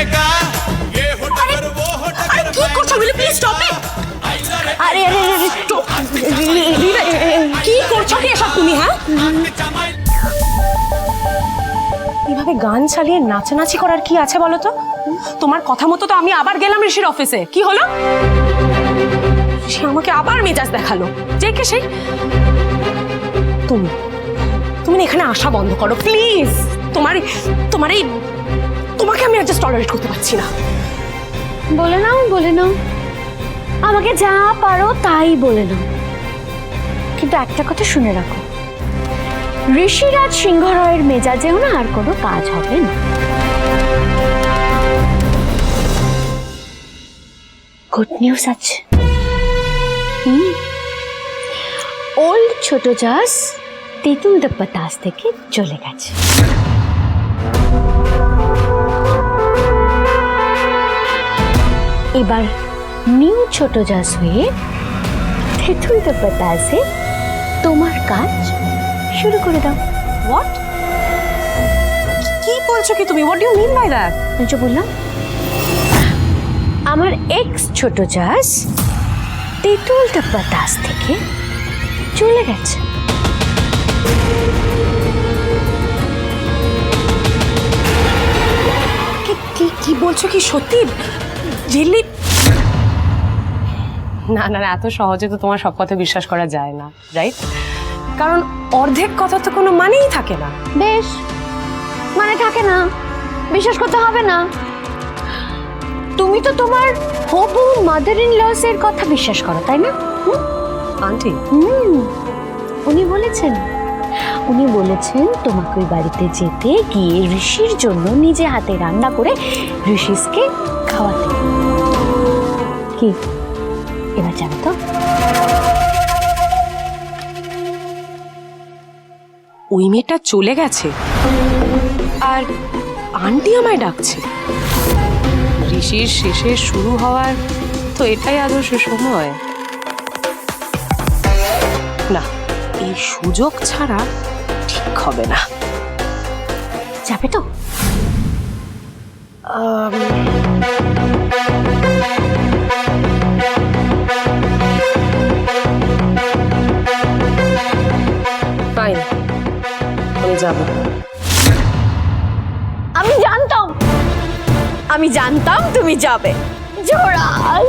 করেগা ये होटकर वो होटकर কি করছ মিলি প্লিজ স্টপ ইট আরে আরে আরে স্টপ কি করছ কি এসব তুমি হ্যাঁ এভাবে গান চালিয়ে নাচানাচি করার কি আছে বলো তো? তোমার কথা মতো তো আমি আবার গেলাম ঋষির অফিসে কি হলো? সে আমাকে আবার মেজাজ দেখাল। যে কে সেই তুমি। তুমি এখানে আসা বন্ধ করো প্লিজ তোমার তোমার এই তোমাকে আমি জাস্ট টলারেট করতে পারছি না। বলে নাও বলে নাও। আমাকে যা পারো তাই বলে নাও। কিন্তু একটা কথা শুনে রাখো। ঋষিরাজ সিংহরায়ের মেজাজেও না আর কোনো কাজ হবে না। গুড নিউজ আছে ওল্ড ছোট জাস তেঁতুল দপ্পা তাস থেকে চলে গেছে। এবার নিউ ছোট চাষ হয়ে তেঁতুল ডাব্বা তাসে তোমার কাজ শুরু করে দাও। হোয়াট কি বলছো কি তুমি? What do mean by that যে বললাম আমার এক্স ছোট চাষ তেঁতুল তাস থেকে চলে গেছে। কি কি কি বলছো কি সত্যি? না না না এত সহজে তো তোমার সব কথা বিশ্বাস করা যায় না রাইট কারণ অর্ধেক কথা তো কোনো মানেই থাকে না। বেশ মানে থাকে না বিশ্বাস করতে হবে না। তুমি তো তোমার হবু মাদার ইন লস এর কথা বিশ্বাস করো তাই না? আন্টি হুম উনি বলেছেন। উনি বলেছেন, তোমাকে ওই বাড়িতে যেতে গিয়ে ঋষির জন্য নিজে হাতে রান্না করে ঋষিসকে খাওয়াতে। কি? এবার যাবে তো। ওই মেয়েটা চলে গেছে। আর আন্টি আমায় ডাকছে। ঋষির শেষে শুরু হওয়ার তো এটাই আদর্শ সময়। না এই সুযোগ ছাড়া ঠিক হবে না। যাবে তো? ফাইন আমি যাব। আমি জানতাম। আমি জানতাম তুমি যাবে। জোড়াস।